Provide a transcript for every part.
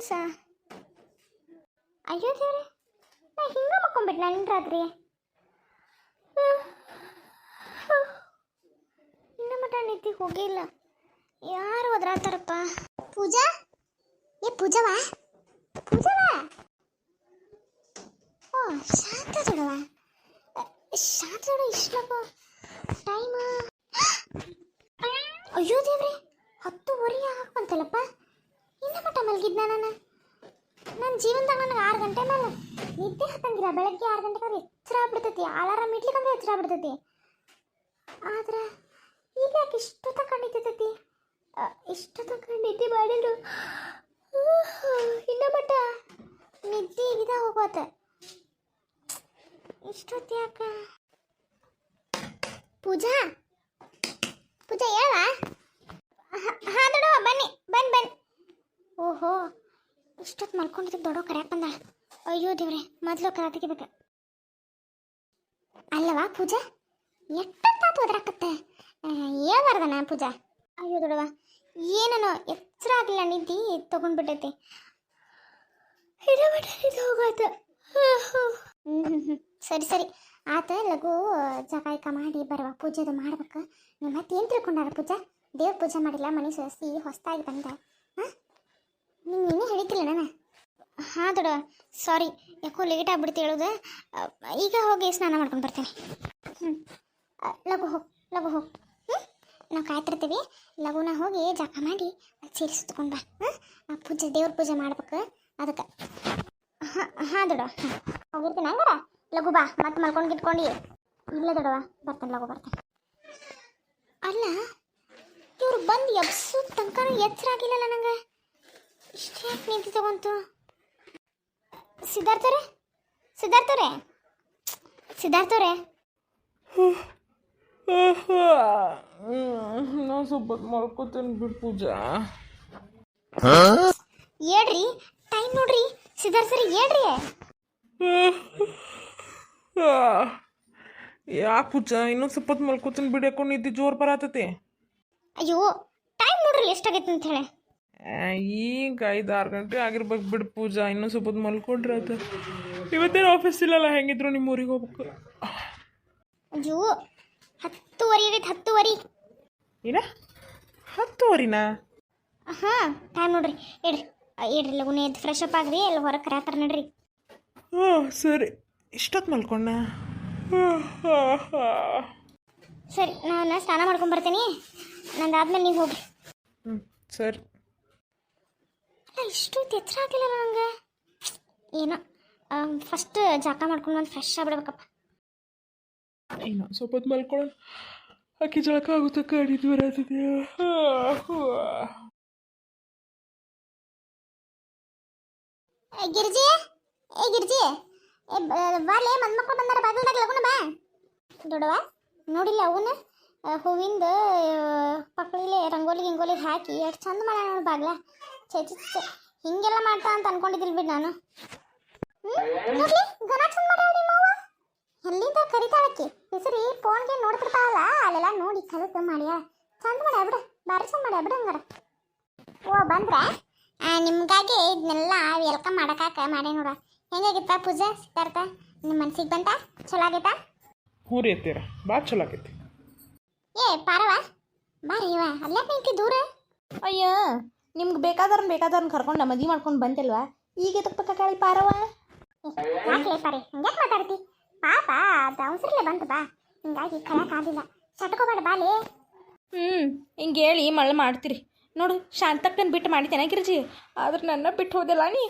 ಕನ್ಸ ಅಯ್ಯೋ ದೇವ್ರೆ, ನಾ ಹಿಂಗ ಮಕ್ಕೊಂಬಿಟ್ಟು ನಾನು ರಾತ್ರಿ? ಇನ್ನ ಮಟ ನಿದ್ದೆ ಹೋಗಿಲ್ಲ ಯಾರು ಹೋದ್ರಾತಾರಪ್ಪ ಪೂಜಾ? ಏ, ಪೂಜವಾ? ಪೂಜವಾ? ಓ, ಶಾಂತ ದೊಡವ ಶಾಂತ ದೊಡ ಇಷ್ಟಪ್ಪ. ಟೈಮ್. ಅಯ್ಯೋ ದೇವ್ರೆ, ಹತ್ತುವರೆ ಆಗಕ್ಕಂತಲ್ಲಪ್ಪ ಇನ್ನ ಮಟ್ಟ ಮಲಗಿದ್ನ ನಾನು? ನನ್ನ ಜೀವನದಾಗ ನನಗೆ ಆರು ಗಂಟೆ ಮೇಲೆ ನಿದ್ದೆ ಹತ್ತಂಗಿಲ್ಲ. ಬೆಳಗ್ಗೆ ಆರು ಗಂಟೆಗೆ ಎಚ್ಚರ ಆಗ್ಬಿಡ್ತೈತಿ. ಅಲಾರಾಮ್ ಇಡ್ಲಿಕ್ಕಂದ್ರೆ ಎಚ್ಚರ ಆಗ್ಬಿಡ್ತೈತಿ. ಆದ್ರೆ ಈಗ ಯಾಕೆ ಇಷ್ಟು ತಗೊಂಡಿದ್ದೈತಿ ಇಷ್ಟು ತಕ ನಿದ್ದೆ ಮಾಡಿದ್ರು ಇನ್ನ ಮಟ್ಟ ನಿದ್ದೆ ಇದ ಹೋಗೋತ. ಇಷ್ಟೊತ್ತು ಯಾಕ? ಪೂಜಾ ಹೇಳ ಹಾ ದೊಡವ ಬನ್ನಿ ಬನ್ನಿ ಬನ್ನಿ ಓಹೋ ಇಷ್ಟೊತ್ತು ಮಲ್ಕೊಂಡಿದ್ದು ದೊಡ್ಡ ಕರೆ ಬಂದಾಳ. ಅಯ್ಯೋ ದೇವ್ರೆ, ಮೊದಲು ಕರ ತೆಗಿಬೇಕು ಅಲ್ಲವಾ ಪೂಜಾ? ಎಷ್ಟೊತ್ತಾತು ಒದ್ರಾಕತ್ತೆ? ಹೇಳ್ಬಾರ್ದನ ಪೂಜಾ? ಅಯ್ಯೋ ದೊಡವ ಏನನೋ ಎಚ್ಚರ ಆಗಿಲ್ಲ ನಿದ್ದಿ ತಗೊಂಡ್ಬಿಟ್ಟೈತಿ. ಹ್ಞೂ ಸರಿ ಸರಿ. ಆತ ಲಘು, ಜಗಾಯಕ ಮಾಡಿ ಬರುವ ಪೂಜೆದು ಮಾಡ್ಬೇಕು. ಮತ್ತೆ ಏನ್ ತಿಳ್ಕೊಂಡಾರ ಪೂಜಾ? ದೇವ್ರ ಪೂಜೆ ಮಾಡಿಲ್ಲ, ಮನೆ ಸಸಿ ಹೊಸ್ತಾಗಿ ಬಂದ. ಹಾಂ ನೀನು ನೀನೇ ಹೇಳಿದ್ದಿಲ್ಲ ನಾನು? ಹಾಂ ದೊಡ ಸಾರಿ ಯಾಕೋ ಲೇಟ್ ಆಗ್ಬಿಡ್ತು ಹೇಳೋದು. ಈಗ ಹೋಗಿ ಸ್ನಾನ ಮಾಡ್ಕೊಂಡು ಬರ್ತೇನೆ. ಹ್ಞೂ ಲಘು ಹೋಗಿ ಲಘು ಹೋಗಿ. ಹ್ಞೂ ನಾವು ಕಾಯ್ತಿರ್ತೀವಿ. ಲಘುನ ಹೋಗಿ ಜಪ ಮಾಡಿ ಸೀರೆ ಸುತ್ಕೊಂಡು ಬಾ. ಹಾಂ? ಪೂಜೆ, ದೇವ್ರ ಪೂಜೆ ಮಾಡ್ಬೇಕು ಅದಕ್ಕೆ. ಹಾಂ ಹಾಂ ದೊಡ ಹೋಗಿರ್ತೀನಿ ಹಂಗಾರ? ಲಘು ಬಾ, ಮತ್ತೆ ಮಲ್ಕೊಂಡು ಗಿಟ್ಕೊಂಡು. ಇಲ್ಲ ದೊಡವ, ಬರ್ತೇನೆ ಲಘು ಬರ್ತೇನೆ. ಅಲ್ಲ, ಇವ್ರು ಬಂದು ಎಬ್ಸೋ ತನಕ ಎಚ್ಚರ ಆಗಿಲ್ಲಲ್ಲ ನಂಗೆ? ಇಷ್ಟು ಯಾಕೆ ನಿಂತು ತಗೊಂತು ಸಿದ್ಧಾರ್ಥವ್ರೆ ಸಿದ್ಧಾರ್ಥವ್ರೆ ಸಿದ್ಧಾರ್ಥವ್ರೆ ನಾ ಸ್ವಲ್ಪ ಮಲ್ಕೋತೇನೆ ಬಿಡು ಪೂಜಾ. ಹೇಳ್ರಿ ಟೈಮ್ ನೋಡ್ರಿ. ಸಿದ್ಧಾರ್ಥ ಸರಿ ಹೇಳ್ರಿ. ಯಾಕೆ ಪೂಜಾ ಇನ್ನೊಂದು ಸ್ವಲ್ಪ ಮಲ್ಕೋತೇನೆ ಬಿಡು ಯಾಕೋ ನಿದ್ದೆ ಜೋರು ಬರತೈತಿ. ಅಯ್ಯೋ ಟೈಮ್ ನೋಡ್ರಿ ಎಷ್ಟಾಗೈತೆ ಅಂತ ಹೇಳಿ. ಈಗ ಐದು ಆರು ಗಂಟೆ ಆಗಿರ್ಬೇಕು ಬಿಡು ಪೂಜಾ. ಇನ್ನೂ ಸ್ವಲ್ಪ ಮಲ್ಕೊಂಡ್ರೆ ಅದು ಇವತ್ತೇನು ಆಫೀಸ್ ಇಲ್ಲಲ್ಲ ಹೆಂಗಿದ್ರು ನಿಮ್ಮ ಊರಿಗೆ ಹೋಗ್ಬೇಕು? ಅಯ್ಯೋ ಹತ್ತುವರೆ ಆಗೈತೆ ಹತ್ತುವರೆ. ಏನ? ಹತ್ತುವರಿನಾ? ಹಾಂ ಟೈಮ್ ನೋಡ್ರಿ ಇಡ್ರಿ. ಇಡ್ರಿ ಲಗುನ ಎದ್ದು ಫ್ರೆಶ್ ಅಪ್ ಆಗ್ರಿ ಎಲ್ಲ ಹೊರಗೆ ಕರಾತಾರ ನಡ್ರಿ. ಹಾಂ ಸರಿ. ಇಷ್ಟೊತ್ತು ಮಲ್ಕೊಂಡ ಸರಿ ನಾನು ಸ್ನಾನ ಮಾಡ್ಕೊಂಡು ಬರ್ತೀನಿ. ನಂದಾದ್ಮೇಲೆ ನೀವು ಹೋಗ್ರಿ. ಹ್ಞೂ ಸರಿ. ಇಷ್ಟೊತ್ತು ಎಚ್ಚರ ಆಗಿಲ್ಲ ನಂಗೆ ಏನೋ ಫಸ್ಟ್ ಜಾಕ ಮಾಡ್ಕೊಂಡು ಬಂದು ಫ್ರೆಶ್ ಆಗ್ಬಿಡ್ಬೇಕಪ್ಪ ಏನೋ ಸ್ವಲ್ಪ ಹೊತ್ತು ಮಲ್ಕೊಳ್ಳೋಣ. ಅಕ್ಕಿ ಜಳಕ ಆಗುತ್ತೆ ಕಡಿದು ಬರತ್ತಿದೆಯಾ ಎ ಗಿರ್ಜಿ ಏ ಗಿರ್ಜಿ ಬಾಲೆ ಮನ್ಮಕ್ಳು ಬಂದಾರ ಬಾಗಿಲ್ದಾಗ ಲಗುನ ಬಾ. ದೊಡವ ನೋಡಿಲ್ಲ ಅವನ ಹೂವಿಂದ ಪಕ್ಕಳಿಲೆ ರಂಗೋಲಿ ಗಿಂಗೋಲಿ ಹಾಕಿ ಎಷ್ಟು ಚಂದ ಮಾಡ್ಯಾನ ನೋಡಿ ಬಾಗ್ಲ. ಛೆ ಛೆ ಛೆ ಹಿಂಗೆಲ್ಲ ಮಾಡ್ತಾ ಅಂತ ಅನ್ಕೊಂಡಿದ್ದಿಲ್ ಬಿಡ್ ನಾನು. ನೋಡ್ಲಿ ಗನ ಚಂದ ಮಾಡ್ಯಾಳ ಎಲ್ಲಿಂದ ಕರಿತಾಳಕ್ಕೆ ಹೆಸರಿ ಫೋನ್ಗೆ ನೋಡ್ತಿರ್ತಾವಲ್ಲ ಅಲ್ಲೆಲ್ಲ ನೋಡಿ ಕಲಿತು ಮಾಡ್ಯಾ. ಚಂದ ಮಾಡ್ಯಾ ಬಿಡ ಬಾರಿ ಚಂದ ಮಾಡ್ಯಾ ಬಿಡ ಹಂಗಾರ. ಓ ಬಂದ್ರ? ನಿಮ್ಗಾಗಿ ಇದನ್ನೆಲ್ಲ ವೆಲ್ಕಮ್ ಮಾಡಕಾಕ ಮಾಡೇ ನೋಡ. ಹೆಂಗಾಗಿತ್ತ ಪೂಜೆ ಸಿಗ್ತಾರ್ತ ನಿಮ್ಮ ಮನ್ಸಿಗೆ ಬಂತ? ಚಲೋ ಆಗೈತಾ ಹ್ಞೂ ರೀ ಅತ್ತೀರ ಭಾಳ ಚಲೋ ಆಗೈತಿ ಏ ಪಾರವ ಬಾರಿ ಇವ ಅಲ್ಲೇ ನಿಂತಿ ದೂರ ಅಯ್ಯ ನಿಮ್ಗೆ ಬೇಕಾದವ್ರನ್ನ ಬೇಕಾದವ್ರನ್ನ ಕರ್ಕೊಂಡು ಮದ್ವೆ ಮಾಡ್ಕೊಂಡು ಬಂತಲ್ವಾ ಈಗ ತಪ್ಪಕಾಳಿ ಪಾರವ ಯಾಕೆ ಪಾರಿ? ಹಂಗ್ಯಾಕೆ ಮಾತಾಡ್ತಿ? ಪಾಪ ಅದು ಅವಸರಲ್ಲೇ ಬಂತು ಬಾ. ಹಿಂಗಾಗಿ ಕರೆಯಕ್ಕಾಗಲಿಲ್ಲ ಸಟ್ಕೋಬೇಡ ಬಾಲಿ. ಹ್ಞೂ ಹಿಂಗೆ ಹೇಳಿ ಮಳ್ಳ ಮಾಡ್ತೀರಿ. ನೋಡು ಶಾಂತಕ್ಕನ್ ಬಿಟ್ಟು ಮಾಡಿದ್ದೇನೆ ಗಿರ್ಜಿ? ಆದ್ರೆ ನನ್ನ ಬಿಟ್ಟು ಹೋದಿಲ್ಲ ನೀ.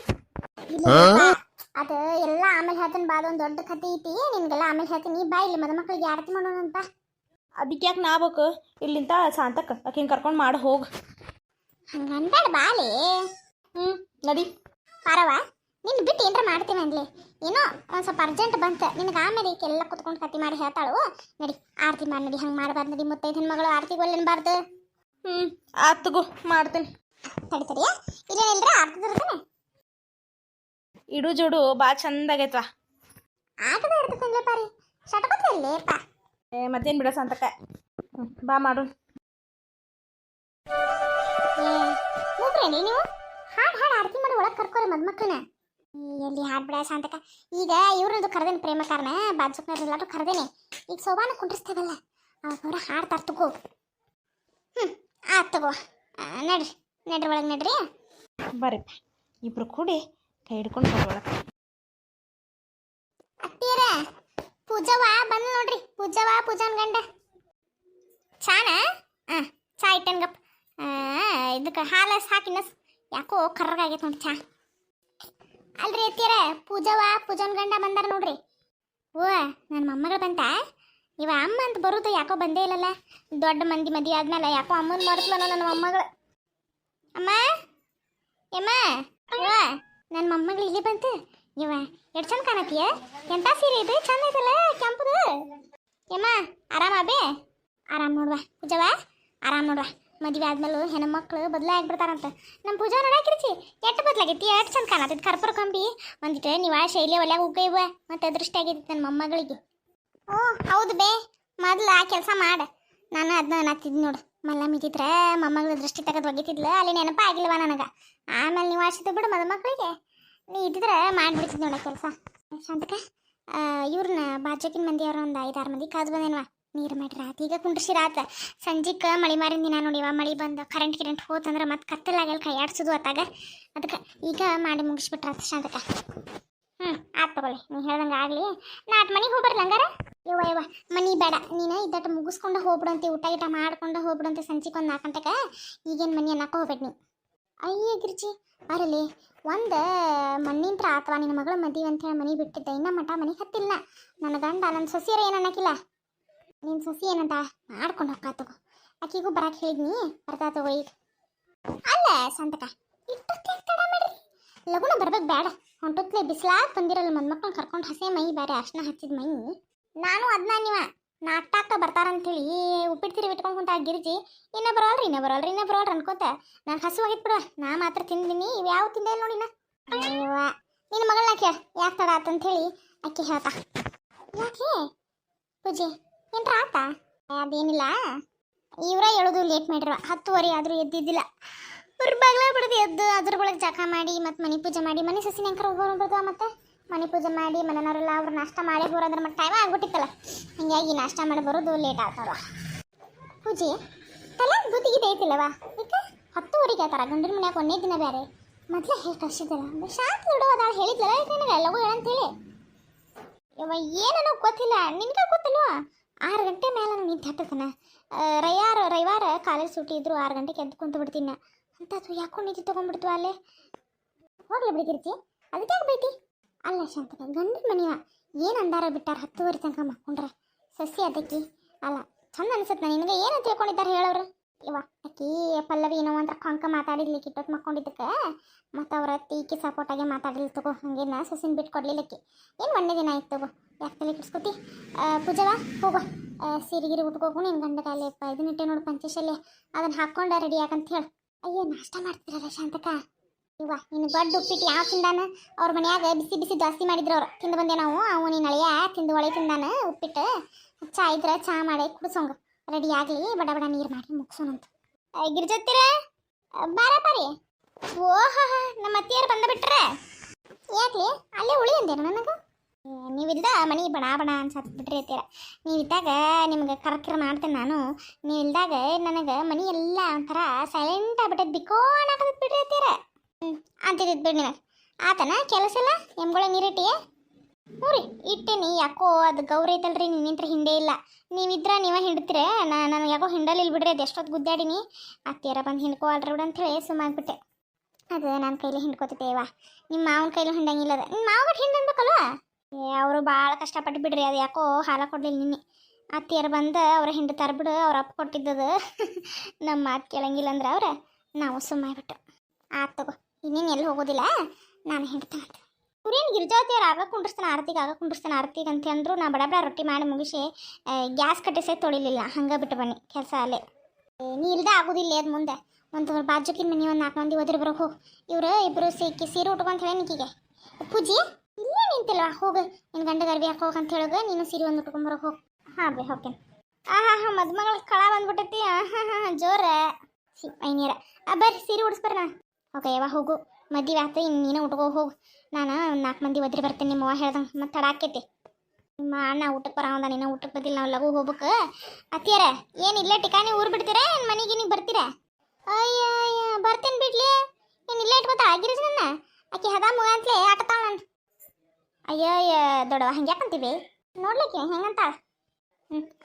ಅದು ಎಲ್ಲ ಆಮೇಲೆ ಹೇಳ್ತೀನಿ ಬಾ ಒಂದು ದೊಡ್ಡ ಕತೆ ಐತಿ. ನಿನ್ಗೆಲ್ಲ ಆಮೇಲೆ ಹೇಳ್ತೀನಿ. ಬಾ ಇಲ್ಲಿ ಮದುಮಕ್ಳಿಗೆ ಯಾರತಿ ಮಾಡೋಣ ಅಂತ. ಅದಕ್ಕೆ ಯಾಕೆ ನಾ ಬೇಕು ಇಲ್ಲಿಂದ ಶಾಂತಕ್ಕ ಆಕಿನ ಕರ್ಕೊಂಡು ಮಾಡಿ ಹೋಗು. ಹಂಗನ್ಬೇಡ ಬಾಲೆ. ಹ್ಮ್ ನಡಿ. ಪಾರವ ನಿನ್ನ ಬಿಟ್ಟು ಏನ್ರ ಮಾಡ್ತೀನಿ ಅಂದ್ಲಿ. ಏನೋ ಒಂದ್ ಸ್ವಲ್ಪ ಅರ್ಜೆಂಟ್ ಬಂತ. ನಿನಗೆ ಆಮೇಲೆ ಎಲ್ಲ ಕುತ್ಕೊಂಡು ಕತಿ ಮಾಡಿ ಹೇಳ್ತಾಳು. ನಡಿ ಆರತಿ ಮಾಡಿ ನಡಿ ಹಂಗೆ ಮಾಡಬಾರ್ದು ನಡಿ. ಮುತ್ತೈದನ ಮಗಳು ಆರತಿಗೆ ಒಲ್ಲೆನ್ಬಾರ್ದು ಹ್ಞೂ ಆತ್ ತಗೋ ಮಾಡ್ತೀನಿ. ತಡಿ ತಡಿಯ ಇಲ್ಲೇನಿಲ್ರ ಆರ್ತಿ ತರ್ತಾನೆ ಇಡು ಜೋಡು ಭಾಳ ಚಂದಾಗೈತ್ವಾ ಆಟದ ರೀ ಪಾರಿ. ಶಟಪತ್ರಲ್ಲೇಪ ಏ ಮತ್ತೇನು ಬಿಡ ಸಂತಕ. ಬಾ ಮಾಡು. ಮೂಗ್ರೇನಿ ನೀವು ಹಾಡು ಹಾಡು ಆರತಿ ಮಾಡಿ ಒಳಗೆ ಕರ್ಕೋರಿ ಮದ್ಮಕ್ಳನ್ನ. ಎಲ್ಲಿ ಹಾಡ್ ಬಿಡ ಶಾಂತಕ ಈಗ ಇವ್ರದ್ದು ಕರೆದೇನೆ ಪ್ರೇಮಕಾರನ ಬಾಜುಕ್ನವ್ರು ಎಲ್ಲರೂ ಕರೆದೇನೆ. ಈಗ ಸೋಬಾನ ಕುಂಡ್ರಿಸ್ತಾವಲ್ಲ. ಅವ್ರ ಹಾಡ್ತಾರ ತಗೋ. ಹ್ಞೂ ಆ ತಗೋ. ನಡ್ರಿ ನಡ್ರಿ ಒಳಗೆ ನಡ್ರಿ. ಬರ್ರಿಪ್ಪ ಇಬ್ರು ಕೂಡಿ ಕೈ ಹಿಡ್ಕೊಂಡು ಒಳಗೆ. ಅತ್ತಿಯರ ಪೂಜವ? ಬಂದ್ ನೋಡ್ರಿ. ಪೂಜವ ಪೂಜಾನ್ ಗಂಡ. ಚಾನ? ಹಾಂ ಚಾ ಇಟ್ಟನ್ಗಪ್ಪ ಇದಕ್ಕೆ ಹಾಲು ಹಾಕಿನ ಯಾಕೋ ಕರ್ರಗಾಗೈತೆ ನೋಡಿ ಚಾ. ಅಲ್ರಿ ಎತ್ತೀರ ಪೂಜವ, ಪೂಜಾನ್ ಗಂಡ ಬಂದಾರ ನೋಡ್ರಿ. ಓ ನನ್ನ ಮೊಮ್ಮಗಳು ಬಂತ. ಇವ ಅಮ್ಮ ಅಂತ ಬರುದು ಯಾಕೋ ಬಂದೇ ಇಲ್ಲಲ್ಲ. ದೊಡ್ಡ ಮಂದಿ ಮದಿ ಆದ್ಮೇಲೆ ಯಾಕೋ ಅಮ್ಮನ ಮರೆಸ್ಲನ ನನ್ನ ಮೊಮ್ಮಗಳು ಅಮ್ಮ ಎಮ್ಮ ಓ ನನ್ನ ಮೊಮ್ಮಗಳು ಇಲ್ಲಿ ಬಂತು. ಇವ, ಎಷ್ಟು ಚಂದ ಕಾಣತ್ತೀಯ? ಎಂತ ಸೀರೆ ಇದು? ಚಂದ ಐತಲ್ಲ ಕೆಂಪದು. ಯಮ್ಮ, ಆರಾಮ ಬೇ? ಆರಾಮ್ ನೋಡುವ. ಪೂಜವ, ಆರಾಮ್ ನೋಡುವ. ಮದುವೆ ಆದ್ಮೇಲೆ ಹೆಣ್ಮಕ್ಳು ಬದಲಾಗ್ಬಿಡ್ತಾರಂತ ನಮ್ಮ ಪೂಜಾ ನೋಡಾಕಿರ್ಚಿ ಎಷ್ಟು ಬದಲಾಗೈತಿ, ಎಷ್ಟು ಚಂದ ಕಾಣತೈತಿ. ಕರ್ಪೂರ ಕಂಬಿ. ಒಂದಿಟ್ಟು ನೀವು ಶೈಲಿ ಒಲ್ಯಾಗ ಉಗ್ಗ ಇವ ಮತ್ತೆ ಅದೃಷ್ಟ ಆಗೈತಿ ನನ್ನ ಮೊಮ್ಮಗಳಿಗೆ. ಓ, ಹೌದು ಬೇ. ಮೊದ್ಲು ಆ ಕೆಲಸ ಮಾಡ. ನಾನು ಅದನ್ನ ಅನ್ನತ್ತಿದ್ ನೋಡು. ಮಲ್ಲ ಮಿತಿದ್ರೆ ಮೊಮ್ಮಗಳ ದೃಷ್ಟಿ ತೆಗೆದು ಒಗಿತಿದ್ಲ. ಅಲ್ಲಿ ನೆನಪ ಆಗಿಲ್ವ ನನಗೆ. ಆಮೇಲೆ ನೀವು ಆಶಿದ್ದು ಬಿಡು ಮದುಮಕ್ಕಳಿಗೆ ನೀ ಇದ್ದಿದ್ರೆ ಮಾಡ್ಬಿಡ್ತಿದ್ ನೋಡ ಕೆಲಸ. ಶಾಂತಕ ಇವ್ರನ್ನ ಬಾಜಕಿನ ಮಂದಿ ಅವ್ರ ಒಂದು ಐದಾರು ಮಂದಿ ಕಾದು ಬಂದೇನ್ವ. ನೀರು ಮಾಡ್ರಿ ಆತ. ಈಗ ಕುಂಡ್ರಿಸಿ ರಾತ ಸಂಜಿಕ ಮಳಿ ಮಾರಿನ ದಿನ ನೋಡಿವ ಮಳಿ ಬಂದು ಕರೆಂಟ್ ಗಿರೆಂಟ್ ಹೋತಂದ್ರೆ ಮತ್ತೆ ಕತ್ತಲಾಗಲ್ಲ ಆಡ್ಸೋದು ಅತ್ತಾಗ ಅದಕ್ಕೆ ಈಗ ಮಾಡಿ ಮುಗಿಸ್ಬಿಟ್ರಾತ ಶಾಂತಕ. ಹ್ಞೂ ಆತ್ ತಗೊಳ್ಳಿ. ನೀನು ಹೇಳ್ದಂಗೆ ಆಗಲಿ. ನಾಟ್ ಮನೆಗೆ ಹೋಗ್ಬರ್ಲಿ ಹಂಗಾರ? ಯವ್ವ ಯವ್ವ, ಮನಿ ಬೇಡ. ನೀನು ಇದ್ದಟ್ಟು ಮುಗಿಸ್ಕೊಂಡು ಹೋಗ್ಬಿಡಂತೆ, ಊಟ ಗಿಟ ಮಾಡ್ಕೊಂಡು ಹೋಗ್ಬಿಡಂತೆ ಸಂಜಿಗೆ ಒಂದು ನಾಲ್ಕು ಗಂಟೆಗೆ ಈಗೇನು ಮನೆ ಅನ್ನಕ್ಕೆ ಹೋಗ್ಬೇಡಿ ನೀ. ಅಯ್ಯ ಗಿರ್ಜಿ ಬರಲಿ ಒಂದು ಮಣ್ಣಿಂತ್ರ ಅಥವಾ ನಿನ್ನ ಮಗಳ ಮದುವೆ ಅಂತ ಹೇಳಿ ಮನೆ ಬಿಟ್ಟಿದ್ದೆ. ಇನ್ನ ಮಠ ಮನೆ ಹತ್ತಿಲ್ಲ ನನ್ನ ಗಂಡ ನನ್ನ ಸೊಸಿಯರ ಏನು ಅನ್ನಕ್ಕಿಲ್ಲ ನಿನ್ನ ಸೊಸಿ ಏನಂತ ಮಾಡ್ಕೊಂಡು ಹೋಗ್ತಾ ತಗೋ. ಆಕಿಗೂ ಬರಕ್ಕೆ ಹೇಳಿದ್ನಿ, ಬರ್ತಾ ತಗೋ ಈಗ. ಅಲ್ಲ ಸಂತಕ ಲಗುನ ಬರ್ಬೇಕು ಬೇಡ ಹೊಂಟೊತ್ಲೆ ಬಿಸಿಲಾಗ ಬಂದಿರಲ್ಲ ಮನ್ಮಕ್ಳನ್ನ ಕರ್ಕೊಂಡು ಹಸೆ ಮೈ ಬೇರೆ ಅರ್ಶನ ಹಚ್ಚಿದ ಮೈ. ನಾನು ಅದನ್ನ ನೀವ ನಾಟಕ ಬರ್ತಾರಂತೇಳಿ ಹೇಳಿ ಉಪ್ಪಿಡ್ತೀರಿ ಬಿಟ್ಕೊಂಡು ಕುಂತ ಗಿರ್ಜಿ. ಇನ್ನ ಬರೋಲ್ರಿ ಇನ್ನ ಬರೋಲ್ರಿ ಇನ್ನ ಬರೋಲ್ರಿ ಅನ್ಕೋತ. ನಾನು ಹಸುವಾಗಿತ್ತು ಬಿಡ, ನಾ ಮಾತ್ರ ತಿಂದಿನಿ, ಇವು ಯಾವ ತಿಂದೆ ನೋಡಿ ನಾ ನಿನ್ನ ಮಗಳನ್ನ ಕೇಳ, ಯಾಕೆ ತಡ ಆತಂತ ಹೇಳಿ ಅಕ್ಕಿ ಹೇಳ್ತಾ. ಯಾಕೆ? ಪೂಜೆ ಏನ್ರ ಆತ? ಅದೇನಿಲ್ಲ. ಇವರ ಹೇಳೋದು ಲೇಟ್ ಮಾಡಿರುವ. ಹತ್ತುವರೆ ಆದರೂ ಎದ್ದಿದ್ದಿಲ್ಲ. ಅವ್ರ ಬಾಗ್ಲ ಬಿಡದು ಎದ್ದು ಅದ್ರ ಒಳಗೆ ಜಕ ಮಾಡಿ, ಮತ್ತು ಮನೆ ಪೂಜೆ ಮಾಡಿ, ಮನೆ ಸಸಿನ ಹೆಂಕರ ಹೋಗೋರು ಮತ್ತೆ? ಮನೆ ಪೂಜೆ ಮಾಡಿ, ಮನೆಯವರೆಲ್ಲ ಅವ್ರು ನಾಷ್ಟ ಮಾಡಿ ಬರೋದ್ರ ಮತ್ತೆ ಟೈಮ್ ಆಗ್ಬಿಟ್ಟಿತ್ತಲ್ಲ. ಹಿಂಗಾಗಿ ನಾಷ್ಟ ಮಾಡಿ ಬರೋದು ಲೇಟ್ ಆಗ್ತಾವ ಪೂಜೆ, ತಲೆ ಬುದ್ಧಿಗೆ ಐತಿಲ್ಲವ ಈಗ ಹತ್ತುವರೆಗೆ ಆತಾರ? ಗಂಡಿನ ಮನ್ಯಾಗ ಒಂದೇ ದಿನ ಬೇರೆ ಮೊದಲೇ ಹೇಳಿ ಶಾಂತಿ ಶಾಂತ ಬಿಡೋದಾಳ ಹೇಳಿದ್ಲಲ್ಲ ಈಗ ನನಗೆ? ಎಲ್ಲವೂ ಹೇಳಂತೇಳಿ. ಯವ್ವ, ಏನನ್ನೋ ಗೊತ್ತಿಲ್ಲ. ನಿನಗೆ ಗೊತ್ತಲ್ವ? ಆರು ಗಂಟೆ ಮೇಲೆ ನಾನು ನಿಂತು ಹತ್ತತನ. ರವಿವಾರ ರವಿವಾರ ಕಾಲೇಜ್ ಸೂಟಿ ಇದ್ರು ಆರು ಗಂಟೆಗೆ ಎದ್ದು ಕುಂತು ಬಿಡ್ತೀನಿ. ಅಂತದ್ದು ಯಾಕೋ ನಿಂತು ತೊಗೊಂಡ್ಬಿಡ್ತು ಅಲ್ಲೇ. ಹೋಗ್ಲಿ ಬಿಡ್ತಿರ್ತಿ ಅದಕ್ಕೆ ಬೈತಿ? ಅಲ್ಲ ಶಾಂತಕ, ಗಂಡನ ಮನೆಯ ಏನು ಅಂದಾರ ಬಿಟ್ಟಾರ ಹತ್ತುವರೆ ತನಕ ಮಕ್ಕೊಂಡ್ರೆ. ಸಸಿ ಅದಕ್ಕೆ. ಅಲ್ಲ, ಚಂದ ಅನ್ಸುತ್ತೆ ನಿನಗೆ? ಏನು ತಿಳ್ಕೊಂಡಿದ್ದಾರೆ ಹೇಳೋರು? ಇವ, ಅಕ್ಕಿ, ಪಲ್ಲವಿ, ಏನೋ ಅಂದ್ರೆ ಕೊಂಕ ಮಾತಾಡಿದ್ಲಿ ಕಿಟ್ಟೊತ್ತು ಮಕ್ಕೊಂಡಿದ್ದಕ್ಕೆ ಮತ್ತು ಅವ್ರ ಈಕೆ ಸಪೋರ್ಟಾಗೆ ಮಾತಾಡಿಲ್ಲ ತಗೋ. ಹಂಗೇನ ಸಸಿನ ಬಿಟ್ಟು ಕೊಡ್ಲಿಲ್ಲಕ್ಕಿ. ಏನು ಒಂದೇ ದಿನ ಆಯ್ತು ತಗೋ? ಯಾಕೆ ತಲೆ ಕೆಡಿಸ್ಕೊತಿ ಪೂಜವಾ ಹೋಗೋ ಸೀರೆಗಿರಿ ಉಟ್ಕೋಗು ನಿನ್ ಗಂಡ ಕಾಲಿ ಇದನ್ನಿಟ್ಟೆ ನೋಡು ಪಂಚಶಲೆ ಅದನ್ನ ಹಾಕ್ಕೊಂಡ ರೆಡಿ ಯಾಕಂತ ಹೇಳು. ಅಯ್ಯೋ, ನಾಷ್ಟ ಮಾಡ್ತಿರಲ್ಲ ಶಾಂತಕ ಇವ ನಿನ್ನ ದೊಡ್ಡ ಉಪ್ಪಿಟ್ಟು ಯಾವ ತಿಂದಾನ? ಅವ್ರ ಮನ್ಯಾಗ ಬಿಸಿ ಬಿಸಿ ಜಾಸ್ತಿ ಮಾಡಿದ್ರು ಅವ್ರು. ತಿಂದು ಬಂದೆ ನಾವು, ಅವು ನಿನ್ನ ಅಳಿಯ ತಿಂದು ಒಳೆ ತಿಂದಾನ ಉಪ್ಪಿಟ್ಟು. ಚಾ ಇದ್ರೆ, ಚಾ ಮಾಡಿ, ಕುಡಿಸೋಂಗ. ರೆಡಿ ಆಗಲಿ, ಬಡ ಬಡ ನೀರು ಮಾಡಿ ಮುಗಿಸೋಣಂತ. ಗಿರ್ಜತ್ತಿರ? ಬಾರ ಪಾರಿ ಓಹ ನಮ್ಮ ಅತ್ತಿಯರು ಬಂದ ಬಿಟ್ರೆ ಯಾಕೆ ಅಲ್ಲೇ ಉಳಿ ಅಂದೇನು ನನಗೆ? ನೀವಿಲ್ದ ಮನೆ ಬಣ ಬಣ ಅನ್ಸತ್ ಬಿಟ್ರಿ ಅತ್ತೀರ ನೀವಿದ್ದಾಗ ನಿಮ್ಗೆ ಕರ್ಕಿರ ಮಾಡ್ತೇನೆ ನಾನು. ನೀವಿಲ್ದಾಗ ನನಗೆ ಮನೆ ಎಲ್ಲ ಒಂಥರ ಸೈಲೆಂಟ್ ಆಗ್ಬಿಟ್ಟೈತೆ ಬಿಕೋಣ ಬಿಟ್ರಿ ಅತ್ತೀರ ಹ್ಞೂ ಅಂತಿದ್ದು ಬಿಡಿ ನಿಮಗೆ ಆತನ ಕೆಲಸ ಎಲ್ಲ ಎಮ್ಗಳ ನೀರಿಟ್ಟಿಯೇ? ಹ್ಞೂ ರೀ ಇಟ್ಟೇನಿ, ಯಾಕೋ ಅದು ಗೌರಿ ಐತಲ್ರಿ ನಿನ್ನಿಂತ್ರ ಹಿಂದೆ ಇಲ್ಲ. ನೀವಿದ್ರ ನೀವ ಹಿಂಡ್ತೀರ ನಾನು ಯಾಕೋ ಹಿಂಡಲಿಲ್ಲ ಬಿಡ್ರಿ ಅದು ಎಷ್ಟೊತ್ತು ಗುದ್ದಾಡಿನಿ. ಅತ್ತಿಯರ ಬಂದು ಹಿಂಡ್ಕೋ ಅಲ್ರಿ ಬಿಡು ಅಂತೇಳಿ ಸುಮ್ಮಾಗ್ಬಿಟ್ಟೆ ಅದು ನನ್ನ ಕೈಲಿ ಹಿಂಡ್ಕೋತಿದ್ದೇವಾ ನಿಮ್ಮ ಮಾವನ ಕೈಲಿ ಹಿಂಡಂಗಿಲ್ಲ ನಿಮ್ಮ ಮಾವ ಬಿಟ್ಟು ಹಿಂಡನ್ಬೇಕಲ್ವಾ? ಅವರು ಭಾಳ ಕಷ್ಟಪಟ್ಟು ಬಿಡ್ರಿ, ಅದು ಯಾಕೋ ಹಾಲ ಕೊಡಲಿಲ್ಲ ನಿನ್ನೆ. ಅತ್ತಿಯರು ಬಂದು, ಅವ್ರ ಹಿಂಡಿ ಬಿಡು ಅವ್ರ ಅಪ್ಪ ಕೊಟ್ಟಿದ್ದದು. ನಮ್ಮ ಮಾತು ಕೇಳಂಗಿಲ್ಲ ಅಂದ್ರೆ ಅವ್ರೆ, ನಾವು ಸುಮ್ಮಾಗ್ಬಿಟ್ಟು ಆತು ತಗೋ, ಇನ್ನೇನು ಎಲ್ಲಿ ಹೋಗೋದಿಲ್ಲ, ನಾನು ಹಿಂಡ್ತಾನೆ ಕುರಿಯನ್ ಗಿರ್ಜಾವತಿಯವ್ರು ಆಗ ಕುಂಡಿಸ್ತಾನೆ ಆರತಿಗೆ ಆಗ ಕುಂಡಿಸ್ತಾನೆ ಆರತಿಗೆ ಅಂತ ಅಂದ್ರು, ನಾ ಬಡ ಬಡ ರೊಟ್ಟಿ ಮಾಡಿ ಮುಗಿಸಿ ಗ್ಯಾಸ್ ಕಟ್ಟಿಸೇ ತೊಳಿಲಿಲ್ಲ, ಹಂಗೆ ಬಿಟ್ಟು ಬನ್ನಿ, ಕೆಲಸ ಅಲ್ಲೇ. ನೀ ಇಲ್ದ ಆಗೋದಿಲ್ಲ ಅದು ಮುಂದೆ. ಒಂದು ಬಾಜುಕಿನ ಮನೆ ಒಂದು ನಾಲ್ಕು ಮಂದಿ ಹೋದ್ರೆ ಬರೋ ಹೋಗಿ. ಇವರು ಇಬ್ಬರು ಸಿಕ್ಕಿ ಸೀರೆ ಉಟ್ಕೊಂತ ಹೇಳಿ ನಿಕ್ಕಿಗೆ ಪೂಜಿ? ಇಲ್ಲೇ ನಿಂತಿಲ್ವಾ? ಹೋಗು. ನಿನ್ನ ಗಂಡ ಗರ್ಭಿ ಹೋಗ ಅಂತ ಹೇಳೋಗ. ನೀನು ಸೀರೆ ಒಂದು ಉಟ್ಕೊಂಬರೋ ಹೋಗ. ಹಾಂ ಬೇ, ಹೋಗ್ತೇನೆ. ಆ ಹಾ ಹಾ ಮದುಮಗಳ ಕಳ ಬಂದ್ಬಿಟ್ಟೈತಿ. ಆಹಾ ಹಾಂ ಜೋರ. ಸಿ ಆ, ಬರ್ರಿ, ಸೀರೆ ಉಡಿಸ್ಬರ್ರಿ ಓಕೆ, ಯವ್ವ, ಹೋಗು. ಮದುವೆ ಆತು, ಇನ್ನು ನೀನು ಉಟ್ಕೋ ಹೋಗು ನಾನು ನಾಲ್ಕು ಮಂದಿ ಒದ್ರಿ ಬರ್ತೀನಿ. ನಿಮ್ಮ ಅವ್ವ ಹೇಳ್ದಂಗೆ ಮತ್ತೆ ತಡ ಆಕೈತಿ ನಿಮ್ಮ ಅಣ್ಣ ಊಟಕ್ಕೆ ಬರೋದ ನೀನು ಊಟಕ್ಕೆ ಬಂದಿಲ್ಲ, ನಾವು ಲಘು ಹೋಗ್ಬೇಕು. ಅತ್ತಿಯರ, ಏನು ಇಲ್ಲೇ ಟಿಕಾಣಿ ಊರು ಬಿಡ್ತೀರಾ? ಏನು ಮನೆಗೆ ನೀವು ಬರ್ತೀರಾ? ಅಯ್ಯ ಬರ್ತೇನೆ ಬಿಡ್ಲಿ. ಏನು ಇಲ್ಲೇ ಇಟ್ಕೊತ ಆಗಿರಿ ನನ್ನ. ಆಕೆ ಹದ ಮುಗ ಅಂತಲೇ ಆಟತಾಳ ನಾನು ಅಯ್ಯೋ ದೊಡ್ಡವ ಹಂಗೆ ಯಾಕಂತೀವಿ ನೋಡ್ಲಿಕ್ಕೆ ಹೆಂಗಂತ?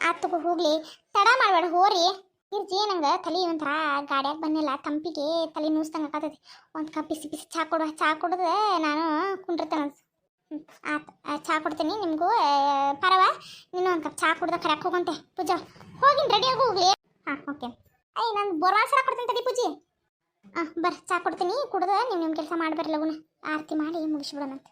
ಆತು ಹೋಗ್ಲಿ. ತಡ ಮಾಡಬೇಡ ಹೋರಿ. ಇರ್ಜಿ ನಂಗೆ ತಲೆ ಒಂಥರ ಗಾಡ್ಯಾಗ ಬಂದಿಲ್ಲ. ತಂಪಿಗೆ ತಲೆ ನುಸ್ತಂಗೆ ಆಕತೈತಿ ಒಂದು ಕಪ್ ಬಿಸಿ ಬಿಸಿ ಚಾ ಕೊಡು ಚಾ ಕುಡ್ದು ನಾನು ಕುಂಡಿರ್ತೇನೆ ಹ್ಞೂ ಆತು ಆ, ಚಾ ಕೊಡ್ತೀನಿ ನಿಮಗೂ. ಪರವ ನೀನು ಒಂದು ಕಪ್ ಚಾ ಕುಡ್ದ ಕರೆಕ್ಟ್ ಹೋಗಂತೆ ಪೂಜಾ ಹೋಗಿನ್ ರೆಡಿಯಾಗಿ ಹೋಗ್ಲಿ. ಹಾಂ ಓಕೆ. ಅಯ್ಯ ನಾನು ಬೋರ್ವಾಲ್ ಸಲ ಕೊಡ್ತೀನಿ ತಡಿ ಪೂಜಿ. ಹಾಂ ಬರ್ರಿ ಚಾ ಕೊಡ್ತೀನಿ ಕುಡ್ದು ನೀವು ನಿಮ್ಮ ಕೆಲಸ ಮಾಡಿ ಲಗುನ. ಆರತಿ ಮಾಡಿ ಮುಗಿಸ್ಬಿಡೋಣಂತೆ.